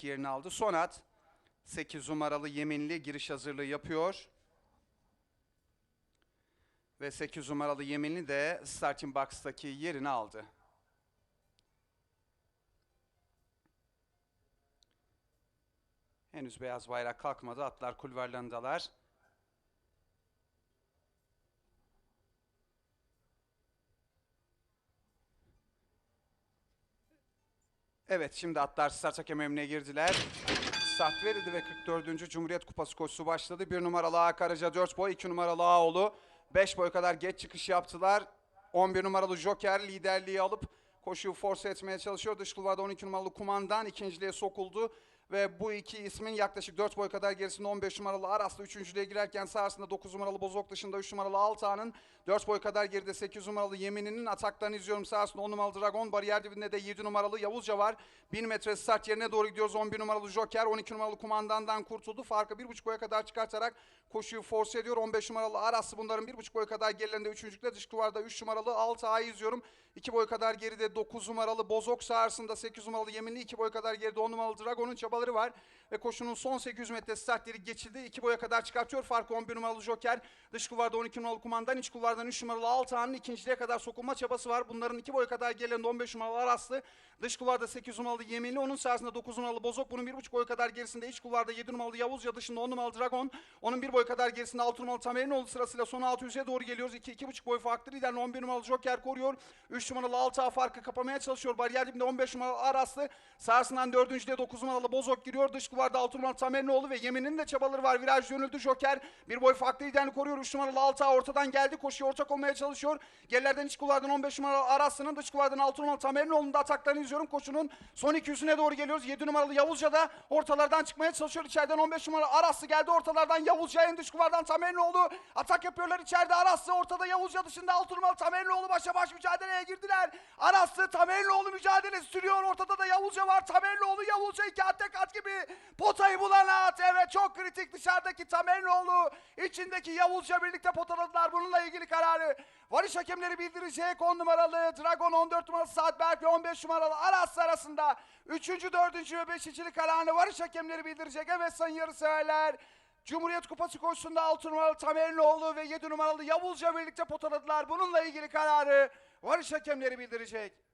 baştaki yerini aldı. Sonat 8 numaralı Yeminli giriş hazırlığı yapıyor. Ve 8 numaralı Yeminli de starting box'taki yerini aldı. Henüz beyaz bayrak kalkmadı. Atlar kulvarlarındalar. Evet şimdi atlar start hakem emrine girdiler. Start verildi ve 44. Cumhuriyet Kupası koşusu başladı. 1 numaralı A Karaca 4 boy, 2 numaralı Ağoğlu 5 boy kadar geç çıkış yaptılar. 11 numaralı Joker liderliği alıp koşuyu force etmeye çalışıyor. Dış kulvarda 12 numaralı Kumandan ikinciliğe sokuldu. Ve bu iki ismin yaklaşık 4 boy kadar gerisinde 15 numaralı Aras'la üçüncülüğe girerken sahasında 9 numaralı Bozok dışında 3 numaralı Altağ'ın 4 boy kadar geride 8 numaralı Yemin'in ataklarını izliyorum. Sahasında 10 numaralı Dragon bariyer dibinde de 7 numaralı Yavuzca var. 1000 metre start yerine doğru gidiyoruz. 11 numaralı Joker 12 numaralı kumandandan kurtuldu. Farkı 1,5 boya kadar çıkartarak koşuyu force ediyor. 15 numaralı Aras'ı bunların 1,5 boy kadar gerilerinde 3. dış duvarda 3 numaralı Altağ'ı izliyorum. 2 boy kadar geride 9 numaralı Bozok sahasında 8 numaralı Yeminli 2 boy kadar geride 10 numaralı Dragon'un çabaları var. Ve koşunun son 800 metre startleri geçildi. 2 boya kadar çıkartıyor. Farkı 11 numaralı Joker. Dış kulvarda 12 numaralı kumandan. iç kulvardan 3 numaralı Altağ'ın ikinciliğe kadar sokulma çabası var. Bunların 2 boya kadar gerilerinde 15 numaralı Araslı. Dış kulvarda 8 numaralı Yeminli. Onun sahasında 9 numaralı Bozok. Bunun 1,5 boy kadar gerisinde iç kulvarda 7 numaralı Yavuzca dışında 10 numaralı Dragon. Onun 1 boy kadar gerisinde 6 numaralı Tamerinoğlu sırasıyla son 600'e doğru geliyoruz. 2 2,5 boy farklı lider 11 numaralı Joker koruyor. 3 numaralı Altağ farkı kapamaya çalışıyor. Bariyer dibinde 15 numaralı Araslı. Sahasından 4. 9 numaralı Bozok giriyor. Dış kulvarda 6 numaralı Tamerinoğlu ve Yemin'in de çabaları var. Viraj dönüldü Joker. Bir boy farklı liderini koruyor. 3 numaralı Altağ ortadan geldi. Koşuya ortak olmaya çalışıyor. Gerilerden iç kulvardan 15 numaralı Araslı'nın dış kulvardan 6 numaralı Tamerinoğlu'nun da ataklarını izliyorum. Koşunun son 200'üne doğru geliyoruz. 7 numaralı Yavuzca da ortalardan çıkmaya çalışıyor. İçeriden 15 numaralı Araslı geldi. Ortalardan Yavuzca en dış kulvardan Tamerinoğlu. Atak yapıyorlar içeride Araslı. Ortada Yavuzca dışında 6 numaralı Tamerinoğlu başa baş mücadeleye girdiler. Araslı Tamerinoğlu mücadelesi sürüyor. Ortada da Yavuzca var. Tamerinoğlu Yavuzca iki at tek at gibi potayı bulan at. Evet çok kritik dışarıdaki Tamerinoğlu. içindeki Yavuzca birlikte potaladılar. Bununla ilgili kararı varış hakemleri bildirecek. 10 numaralı Dragon 14 numaralı Saatberk ve 15 numaralı Aras arasında 3. 4. ve 5. kararını varış hakemleri bildirecek. Evet sayın yarışseverler. Cumhuriyet Kupası koşusunda 6 numaralı Tamerinoğlu ve 7 numaralı Yavuzca birlikte potaladılar. Bununla ilgili kararı varış hakemleri bildirecek.